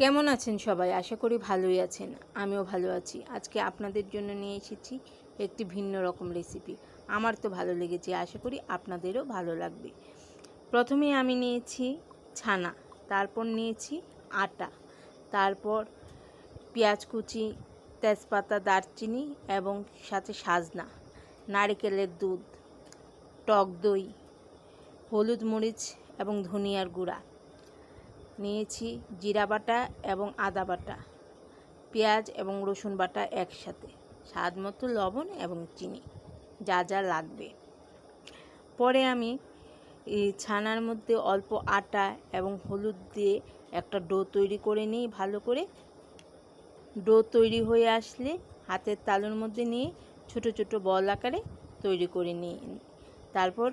কেমন আছেন সবাই? আশা করি ভালোই আছেন। আমিও ভালো আছি। আজকে আপনাদের জন্য নিয়ে এসেছি একটি ভিন্ন রকম রেসিপি আমার তো ভালো লেগেছে, আশা করি আপনাদেরও ভালো লাগবে। প্রথমে আমি নিয়েছি ছানা, তারপর নিয়েছি আটা, তারপর পেঁয়াজ কুচি, তেজপাতা, দারচিনি এবং সাথে সাজনা, নারকেলের দুধ, টক দই, হলুদ মরিচ এবং ধনিয়ার গুঁড়া। নিয়েছি জিরা বাটা এবং আদা বাটা, পেঁয়াজ এবং রসুন বাটা একসাথে, স্বাদ মতো লবণ এবং চিনি, যা যা লাগবে। পরে আমি ছানার মধ্যে অল্প আটা এবং হলুদ দিয়ে একটা ডো তৈরি করে নিই ভালো করে। ডো তৈরি হয়ে আসলে হাতের তালুর মধ্যে নিয়ে ছোট ছোট বল আকারে তৈরি করে নিই। তারপর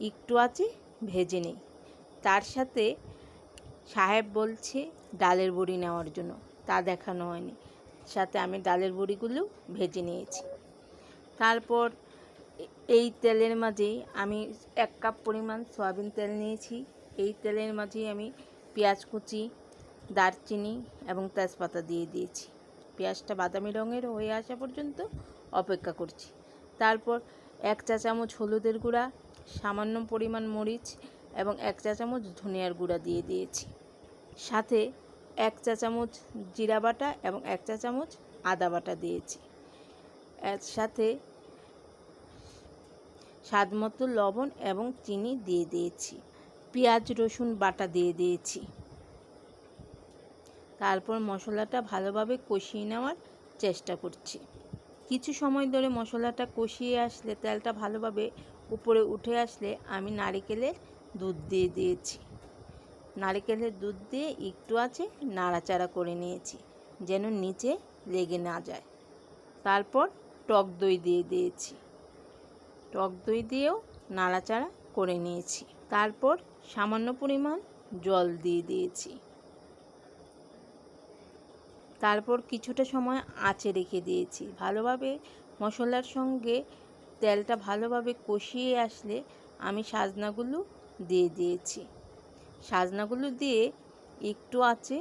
একটু আছে ভেজে নিই। তার সাথে সাহেব বলছে ডালের বড়ি নেওয়ার জন্য। তা দেখানো হয়নি। সাথে আমি ডালের বড়িগুলো ভেজে নিয়েছি। তারপর এই তেলের মাঝেই আমি এক কাপ পরিমাণ সয়াবিন তেল নিয়েছি। এই তেলের মাঝেই আমি পেঁয়াজ কুচি, দারচিনি এবং তেজপাতা দিয়ে দিয়েছি। পেঁয়াজটা বাদামি রঙের হয়ে আসা পর্যন্ত অপেক্ষা করছি। তারপর এক চা চামচ হলুদের গুঁড়া, সামান্য পরিমাণ মরিচ এবং এক চা চামচ ধনিয়ার গুঁড়া দিয়ে দিয়েছি। সাথে এক চা চামচ জিরা বাটা এবং এক চা চামচ আদা বাটা দিয়েছি। এর সাথে স্বাদ মতো লবণ এবং চিনি দিয়ে দিয়েছি। পেঁয়াজ, রসুন বাটা দিয়ে দিয়েছি। তারপর মশলাটা ভালোভাবে কষিয়ে নেওয়ার চেষ্টা করছি। কিছু সময় ধরে মশলাটা কষিয়ে আসলে তেলটা ভালোভাবে উপরে উঠে আসলে আমি নারিকেলের দুধ দিয়ে দিয়েছি। নারিকেলের দুধ দিয়ে একটু আছে নাড়াচাড়া করে নিয়েছি, যেন নিচে লেগে না যায়। তারপর টক দই দিয়ে দিয়েছি। টক দই দিয়েও নাড়াচাড়া করে নিয়েছি। তারপর সামান্য পরিমাণ জল দিয়ে দিয়েছি। তারপর কিছুটা সময় আঁচে রেখে দিয়েছি। ভালোভাবে মশলার সঙ্গে তেলটা ভালোভাবে কষিয়ে আসলে আমি সাজনাগুলো দিয়ে দিয়েছি। সাজনাগুলো দিয়ে একটু আছে,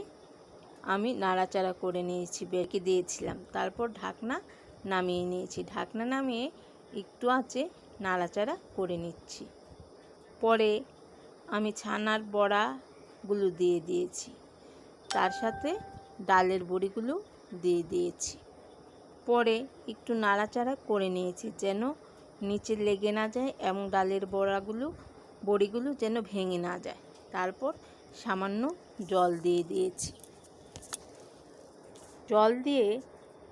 আমি নাড়াচাড়া করে নিয়েছি বেঁকে দিয়েছিলাম। তারপর ঢাকনা নামিয়ে নিয়েছি। ঢাকনা নামিয়ে একটু আছে, নাড়াচাড়া করে নিচ্ছি। পরে আমি ছানার বড়াগুলো দিয়ে দিয়েছি। তার সাথে ডালের বড়িগুলো দিয়ে দিয়েছি। পরে একটু নাড়াচাড়া করে নিয়েছি যেন নিচে লেগে না যায়, এবং ডালের বড়াগুলো বড়িগুলো যেন ভেঙে না যায়। তারপর সামান্য জল দিয়ে দিয়েছি। জল দিয়ে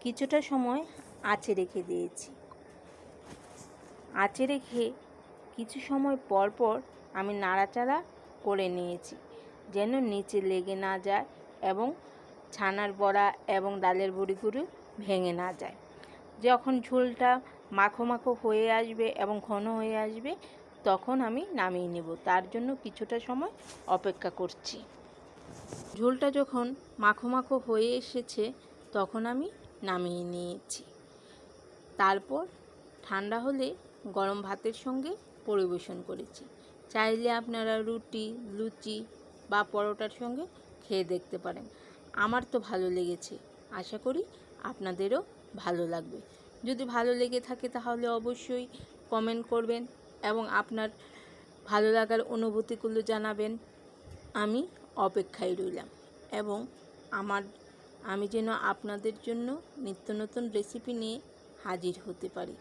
কিছুটা সময় আঁচে রেখে দিয়েছি। আঁচে রেখে কিছু সময় পর পর আমি নাড়াচাড়া করে নিয়েছি যেন নিচে লেগে না যায় এবং ছানার বড়া এবং ডালের বড়িগুলো ভেঙে না যায়। যখন ঝোলটা মাখো মাখো হয়ে আসবে এবং ঘন হয়ে আসবে তখন আমি নামিয়ে নেব। তার জন্য কিছুটা সময় অপেক্ষা করছি। ঝোলটা যখন মাখো মাখো হয়ে এসেছে, তখন আমি নামিয়ে নিয়েছি। তারপর ঠান্ডা হলে গরম ভাতের সঙ্গে পরিবেশন করেছি। চাইলে আপনারা রুটি, লুচি বা পরোটার সঙ্গে খেয়ে দেখতে পারেন। আমার তো ভালো লেগেছে। আশা করি আপনাদেরও ভালো লাগবে। যদি ভালো লেগে থাকে তাহলে অবশ্যই কমেন্ট করবেন। এবং আপনার ভালো লাগার অনুভূতিগুলো জানাবেন। আমি অপেক্ষায় রইলাম এবং আমার, আমি যেন আপনাদের জন্য নিত্য নতুন রেসিপি নিয়ে হাজির হতে পারি।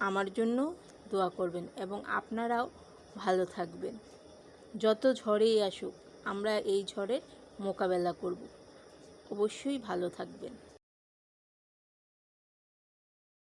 আমার জন্য দোয়া করবেন এবং আপনারাও ভালো থাকবেন। যত ঝড়েই আসুক, আমরা এই ঝড়ের মোকাবেলা করব। অবশ্যই ভালো থাকবেন।